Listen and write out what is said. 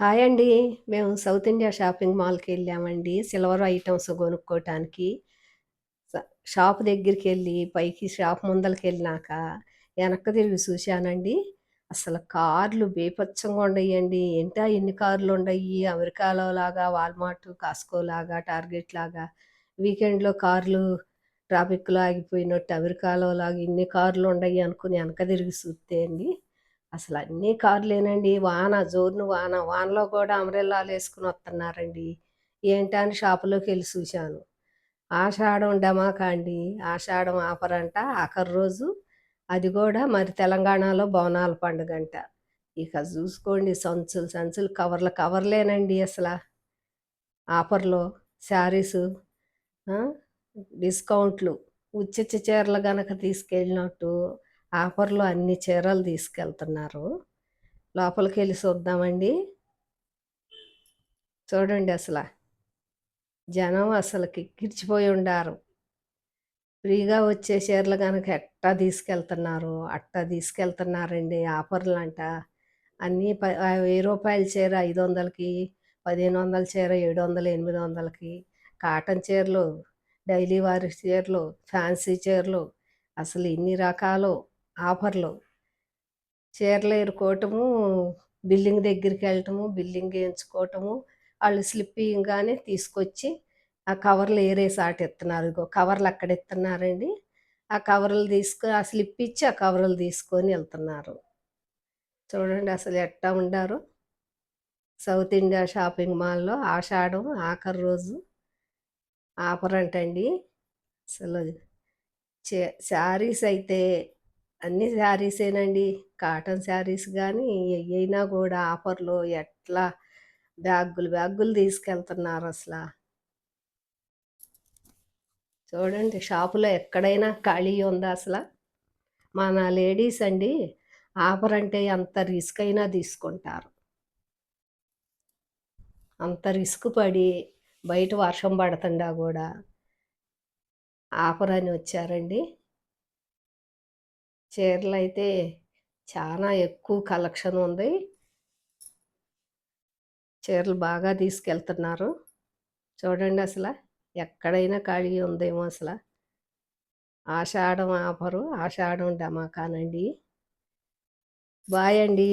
Hi అండి. మేము south India shopping మాల్కి వెళ్ళామండి సిల్వర్ ఐటమ్స్ కొనుక్కోటానికి. షాప్ దగ్గరికి వెళ్ళి పైకి షాప్ ముందలకెళ్ళినాక వెనక్కి తిరిగి చూశానండి. అసలు కార్లు బేపచ్చంగా ఉండయండి. ఏంటా ఎన్ని కార్లుండయి అమెరికాలో లాగా వాల్మార్ట్, కాస్కో లాగా, టార్గెట్ లాగా వీకెండ్‌లో కార్లు ట్రాఫిక్‌లో ఆగిపోయినట్టు అమెరికాలో లాగా ఇన్ని కార్లు ఉండయి అనుకుని వెనక తిరిగి చూస్తే అండి అసలు అన్నీ కార్లేనండి. వాన జోరును వాన. వానలో కూడా వేసుకుని వస్తున్నారండి. ఏంటా అని షాపులోకి వెళ్ళి చూశాను. ఆషాఢం డమాకా అండి. ఆషాఢం అంట ఆఖరి రోజు. అది కూడా మరి తెలంగాణలో బోనాల పండుగ అంట ఇక చూసుకోండి సంచులు సంచులు కవర్లు కవర్లేనండి అసలు ఆఫర్‌లో శారీసు డిస్కౌంట్లు. ఉచిత చీరలు గనక తీసుకెళ్ళినట్టు ఆఫర్‌లో అన్ని చీరలు తీసుకెళ్తున్నారు. లోపలికి వెళ్ళి చూద్దామండి. చూడండి అసలు జనం అసలు కిక్కిర్చిపోయి ఉండారు. ఫ్రీగా వచ్చే చీరలు కనుక ఎట్టా తీసుకెళ్తున్నారు. అట్టా తీసుకెళ్తున్నారండి ఆఫర్లు అంట అన్నీ ప వెయ్యి రూపాయల చీర ఐదు వందలకి పదిహేను వందల చీర ఏడు వందలు ఎనిమిది వందలకి కాటన్ చీరలు, డైలీ వారి చీరలు, ఫ్యాన్సీ చీరలు అసలు ఇన్ని రకాలు ఆఫర్లు. చీరలు ఏరుకోవటము బిల్లింగ్ దగ్గరికి వెళ్ళటము బిల్లింగ్ వేయించుకోవటము వాళ్ళు స్లిప్ ఇవ్వగానే తీసుకొచ్చి ఆ కవర్లు ఏరేసి ఆట ఇస్తున్నారు ఇగో కవర్లు అక్కడ ఇస్తున్నారండి ఆ కవర్లు తీసుకు ఆ స్లిప్ ఇచ్చి ఆ కవర్లు తీసుకొని వెళ్తున్నారు. చూడండి అసలు ఎట్టా ఉండారు. సౌత్ ఇండియా షాపింగ్ మాల్లో ఆషాఢం ఆఖరి రోజు. ఆఫర్ అంటండి. అసలు శారీస్ అయితే అన్ని శారీసేనండి. కాటన్ శారీస్ కానీ అయినా కూడా ఆఫర్లో ఎట్లా బ్యాగులు బ్యాగులు తీసుకెళ్తున్నారు అసలు? చూడండి షాపులో ఎక్కడైనా ఖాళీ ఉందా అసలు? మన లేడీస్ అండి ఆఫర్ అంటే అంత రిస్క్ అయినా తీసుకుంటారు. అంత రిస్క్ పడి బయట వర్షం పడుతుండా కూడా ఆఫర్ అని వచ్చారండి. చీరలు అయితే చాలా ఎక్కువ కలెక్షన్ ఉంది. చీరలు బాగా తీసుకెళ్తున్నారు. చూడండి అసలు ఎక్కడైనా ఖాళీ ఉందేమో అసలు. ఆషాఢం ఆఫరు ఆషాఢం డమాకానండి బాయ్ అండి.